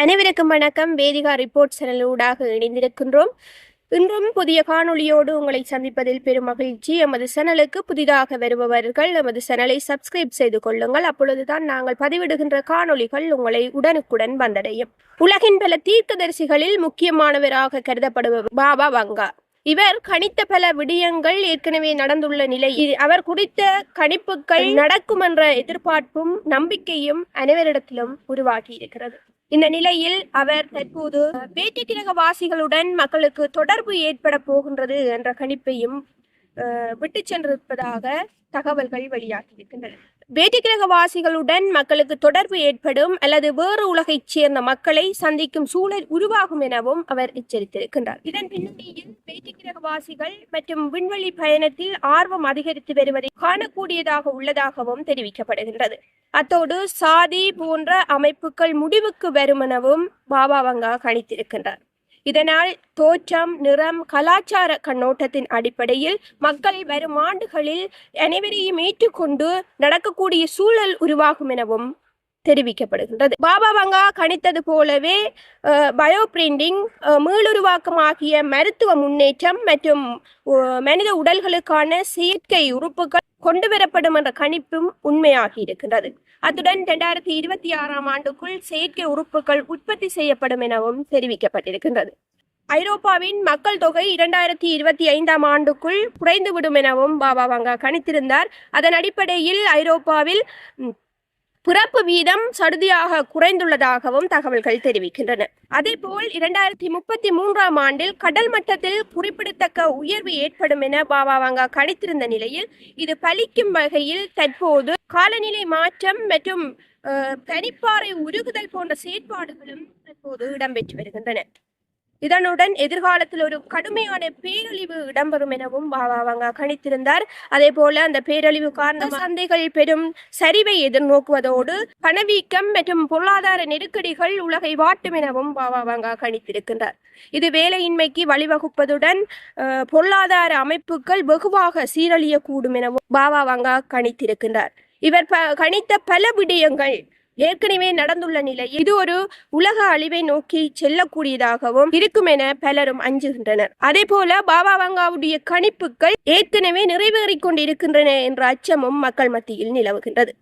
அனைவருக்கும் வணக்கம். வேதிகா ரிப்போர்ட் சேனலூடாக இணைந்திருக்கின்றோம். இன்றும் புதிய காணொளியோடு உங்களை சந்திப்பதில் பெரும் மகிழ்ச்சி. எமது சேனலுக்கு புதிதாக வருபவர்கள் எமது சேனலை சப்ஸ்கிரைப் செய்து கொள்ளுங்கள். அப்பொழுதுதான் நாங்கள் பதிவிடுகின்ற காணொளிகள் உங்களை உடனுக்குடன் வந்தடையும். உலகின் பல தீர்க்கதரிசிகளில் முக்கியமானவராக கருதப்படுபவர் பாபா வங்கா. இவர் கணித்த பல விடயங்கள் ஏற்கனவே நடந்துள்ள நிலையில் அவர் குறித்த கணிப்புகள் நடக்கும் என்ற எதிர்பார்ப்பும் நம்பிக்கையும் அனைவரிடத்திலும் உருவாகி இருக்கிறது. இந்த நிலையில் அவர் தற்போது வேட்டி கிரக வாசிகளுடன் மக்களுக்கு தொடர்பு ஏற்பட போகின்றது என்ற கணிப்பையும் விட்டு சென்றிருப்பதாக தகவல்கள் வெளியாகியிருக்கின்றன இருக்கின்றன. வேட்டிக்கிரக வாசிகளுடன் மக்களுக்கு தொடர்பு ஏற்படும் அல்லது வேறு உலகைச் சேர்ந்த மக்களை சந்திக்கும் சூழல் உருவாகும் எனவும் அவர் எச்சரித்திருக்கின்றார். இதன் பின்னணியில் வேட்டிக்கிரக வாசிகள் மற்றும் விண்வெளி பயணத்தில் ஆர்வம் அதிகரித்து வருவதை காணக்கூடியதாக உள்ளதாகவும் தெரிவிக்கப்படுகின்றது. அத்தோடு சாதி போன்ற அமைப்புகள் முடிவுக்கு வரும் எனவும் பாபா வங்கா கணித்திருக்கின்றார். இதனால் தோற்றம் நிறம் கலாச்சார கண்ணோட்டத்தின் அடிப்படையில் மக்கள் வரும் ஆண்டுகளில் அனைவரையும் ஏற்றுக்கொண்டு நடக்கக்கூடிய சூழல் உருவாகும் எனவும் தெரிவிக்கப்படுகின்றது. பாபா வங்கா கணித்தது போலவே பயோ பிரிண்டிங் மீளுருவாக்கம் ஆகிய மருத்துவ முன்னேற்றம் மற்றும் மனித உடல்களுக்கான செயற்கை உறுப்புகள் கொண்டு வரப்படும் என்ற கணிப்பும் உண்மையாகி இருக்கின்றது. அத்துடன் இரண்டாயிரத்தி இருபத்தி ஆறாம் ஆண்டுக்குள் செயற்கை உறுப்புகள் உற்பத்தி செய்யப்படும் எனவும் தெரிவிக்கப்பட்டிருக்கின்றது. ஐரோப்பாவின் மக்கள் தொகை இரண்டாயிரத்தி இருபத்தி ஐந்தாம் ஆண்டுக்குள் குறைந்துவிடும் எனவும் பாபா வங்கா கணித்திருந்தார். அதன் அடிப்படையில் ஐரோப்பாவில் பிறப்பு வீதம் சடுதியாக குறைந்துள்ளதாகவும் தகவல்கள் தெரிவிக்கின்றன. அதேபோல் இரண்டாயிரத்தி முப்பத்தி மூன்றாம் ஆண்டில் கடல் மட்டத்தில் குறிப்பிடத்தக்க உயர்வு ஏற்படும் என பாபாவாங்கா கணித்திருந்த நிலையில் இது பலிக்கும் வகையில் தற்போது காலநிலை மாற்றம் மற்றும் தனிப்பாறை பனிப்பாறை உருகுதல் போன்ற செயற்பாடுகளும் தற்போது இடம்பெற்று வருகின்றன. இதனுடன் எதிர்காலத்தில் ஒரு கடுமையான பேரழிவு இடம்பெறும் எனவும் பாபா கணித்திருந்தார். அதே போல அந்த பேரழிவு காரணமாக சந்தைகள் பெரும் சரிவை எதிர்நோக்குவதோடு பணவீக்கம் மற்றும் பொருளாதார நெருக்கடிகள் உலகை வாட்டும் எனவும் பாபா கணித்திருக்கின்றார். இது வேலையின்மைக்கு வழிவகுப்பதுடன் பொருளாதார அமைப்புகள் வெகுவாக சீரழியக்கூடும் எனவும் பாபா கணித்திருக்கின்றார். இவர் ப கணித்த பல விடயங்கள் ஏற்கனவே நடந்துள்ள நிலை இது ஒரு உலக அழிவை நோக்கி செல்லக்கூடியதாகவும் இருக்கும் என பலரும் அஞ்சுகின்றனர். அதே போல பாபா வங்காவுடைய கணிப்புகள் ஏற்கனவே நிறைவேறிக் கொண்டிருக்கின்றன என்ற அச்சமும் மக்கள் மத்தியில் நிலவுகின்றது.